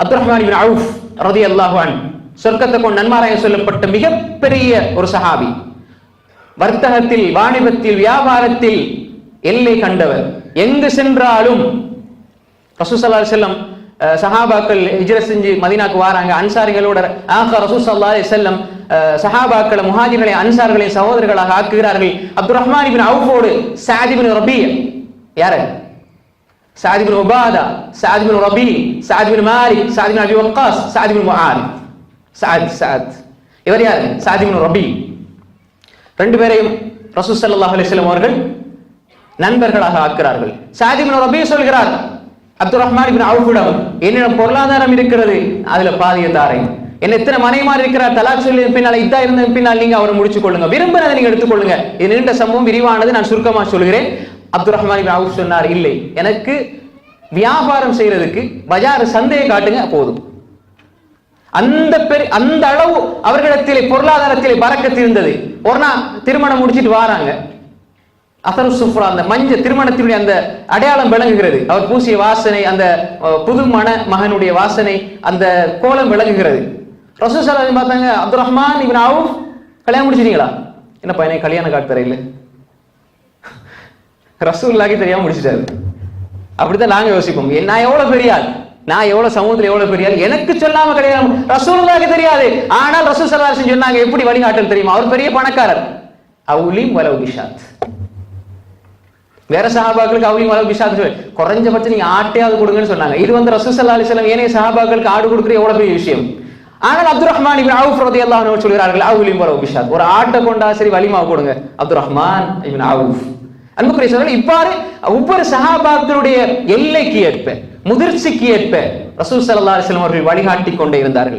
அப்துல் ரஹ்மான் இப்னு Auf ரதி அல்லாஹான் சொர்க்கத்தை கொண்டு நன்மாராய சொல்லப்பட்ட மிகப்பெரிய ஒரு சஹாபி. வர்த்தகத்தில் வாணிபத்தில் வியாபாரத்தில் எல்லை கண்டவர். எங்கு சென்றாலும் ரசூசல்லா செல்லம் சஹாபாக்கள் ஹிஜ்ர செஞ்சு மதினாக்கு வராங்க. அன்சாரிகளோட ஆஹா ரசூசல்லா செல்லம் சஹாபாக்களை முஹாஜிர்களை அன்சார்களை சகோதரர்களாக ஆக்குகிறார்கள். அப்துல் ரஹ்மான் இபின் அவுஃபோடு சாதிபின் ரபி யாரு? சாதிபின் உபாதா بن ரபி سعد بن أبي وقاص سعد بن معاذ சாத் சாத் இவர் யார் சாதிபின் ரபி ரெண்டு பேரையும் ரசூல் சல்லாஹ் அலிஸ்லாம் அவர்கள் நண்பர்களாக ஆக்கிறார்கள் சாதிபின் ரபி சொல்கிறார் அப்துல் ரஹ்மான் பின் அவுஃபிடம் என்னிடம் பொருளாதாரம் இருக்கிறது அதுல பாதிய தாரை என்ன எத்தனை மனைமார் இருக்கிறார் தலாக் சொல்லி பின்னால் இதா இருந்த பின்னால் நீங்க அவரை முடிச்சு கொள்ளுங்க. விரும்புறதை நீங்க எடுத்துக்கொள்ளுங்க இது நீண்ட சம்பவம் விரிவானது நான் சுருக்கமா சொல்கிறேன். அப்துல் ரஹ்மான் இப்னு சொன்னார் இல்லை எனக்கு வியாபாரம் செய்யறதுக்கு பஜார் சந்தையை காட்டுங்க போதும். அந்த பெரிய அந்த அளவு அவர்களிடத்திலே பொருளாதாரத்திலே பறக்கத்து இருந்தது. ஒரு நாள் திருமணம் முடிச்சிட்டு வாராங்க. அசரு சுஃப்ரா அந்த மஞ்ச திருமணத்தினுடைய அந்த அடையாளம் விளங்குகிறது. அவர் பூசிய வாசனை அந்த புது மண மகனுடைய வாசனை அந்த கோலம் விளங்குகிறது. ரசூசல்லா பார்த்தாங்க அப்துல் ரஹ்மான் இவன் ஆவும் கல்யாணம் முடிச்சிட்டீங்களா? என்ன பையனை கல்யாணம் காட்டு இல்லை. ரசூல்லாக்கி தெரியாம முடிச்சிட்டாரு. அப்படித்தான் நாங்க யோசிப்போம். நான் எவ்வளவு பெரியாள் நான் எவ்வளவு சமூகத்துல எவ்வளவு பெரியாள் எனக்கு சொல்லாம கிடையாது. ரசூலுல்லாஹ்க்கு தெரியாது. ஆனால் ரசூல் ஸல்லல்லாஹு சொன்னாங்க எப்படி வழிகாட்டல் தெரியுமா? அவர் பெரிய பணக்காரர். அவுலிம் வலவு பிஷாத். வேற சஹாபாக்களுக்கு அவுலிம் வலவு பிஷாத் குறைஞ்சபட்சம் நீங்க ஆட்டையாவது கொடுங்கன்னு சொன்னாங்க. இது வந்து ரசூல் சல்லா அலிஸ்லாம் ஏனைய சஹாபாக்களுக்கு ஆடு கொடுக்குற எவ்வளவு பெரிய விஷயம்? ஆனால் அப்துல் ரஹ்மான் இவன் அவுஃப் ரதி அன்ஹு சொல்கிறார்கள் அவுலிம் வலவு பிஷாத். ஒரு ஆட்டை கொண்டா சரி வலிமா கொடுங்க. அப்துல் ரஹ்மான் இவன் அவுஃப். அன்புக்குரிய சகோதரர்களே, இவ்வாறு ஒவ்வொரு சஹாபாக்களுடைய எல்லைக்கு ஏற்ப முதிர்ச்சிக்கு ஏற்ப ரசூல் ஸல்லல்லாஹு அலைஹி அவர்கள் வழிகாட்டி கொண்டே இருந்தார்கள்.